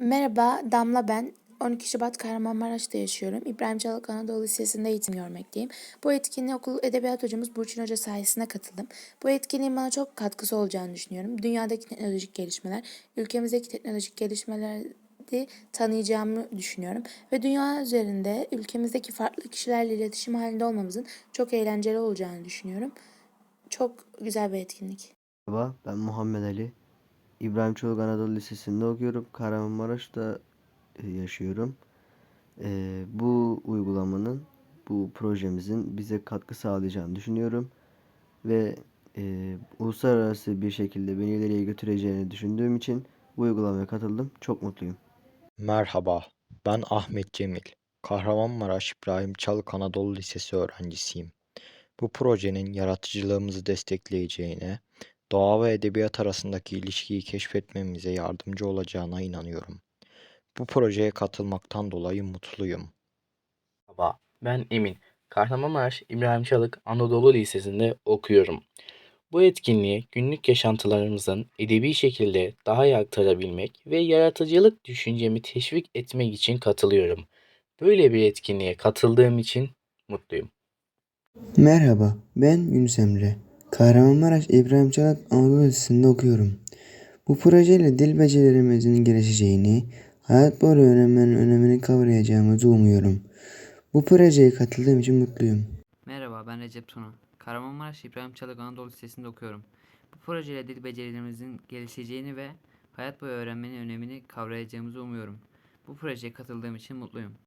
Merhaba, Damla ben. 12 Şubat Kahramanmaraş'ta yaşıyorum. İbrahim Çalık Anadolu Lisesi'nde eğitim görmekteyim. Bu etkinliğe okul edebiyat hocamız Burçin Hoca sayesinde katıldım. Bu etkinliğin bana çok katkısı olacağını düşünüyorum. Dünyadaki teknolojik gelişmeler, ülkemizdeki teknolojik gelişmeleri tanıyacağımı düşünüyorum. Ve dünya üzerinde ülkemizdeki farklı kişilerle iletişim halinde olmamızın çok eğlenceli olacağını düşünüyorum. Çok güzel bir etkinlik. Merhaba, ben Muhammed Ali. İbrahim Çoluk Anadolu Lisesi'nde okuyorum. Kahramanmaraş'ta e, yaşıyorum. E, bu uygulamanın, bu projemizin bize katkı sağlayacağını düşünüyorum. Ve e, uluslararası bir şekilde beni ileriye götüreceğini düşündüğüm için bu uygulamaya katıldım. Çok mutluyum. Merhaba, ben Ahmet Cemil. Kahramanmaraş İbrahim Çalık Anadolu Lisesi öğrencisiyim. Bu projenin yaratıcılığımızı destekleyeceğine, doğa ve edebiyat arasındaki ilişkiyi keşfetmemize yardımcı olacağına inanıyorum. Bu projeye katılmaktan dolayı mutluyum. Merhaba, ben Emin. Kahramanmaraş İbrahim Çalık Anadolu Lisesi'nde okuyorum. Bu etkinliğe günlük yaşantılarımızın edebi şekilde daha iyi aktarabilmek ve yaratıcılık düşüncemi teşvik etmek için katılıyorum. Böyle bir etkinliğe katıldığım için mutluyum. Merhaba, ben Yunus Emre. Kahramanmaraş İbrahim Çalık Anadolu Lisesi'nde okuyorum. Bu projeyle dil becerilerimizin gelişeceğini, hayat boyu öğrenmenin önemini kavrayacağımızı umuyorum. Bu projeye katıldığım için mutluyum. Merhaba ben Recep Tuna. Kahramanmaraş İbrahim Çalık Anadolu Lisesi'nde okuyorum. Bu projeyle dil becerilerimizin gelişeceğini ve hayat boyu öğrenmenin önemini kavrayacağımızı umuyorum. Bu projeye katıldığım için mutluyum.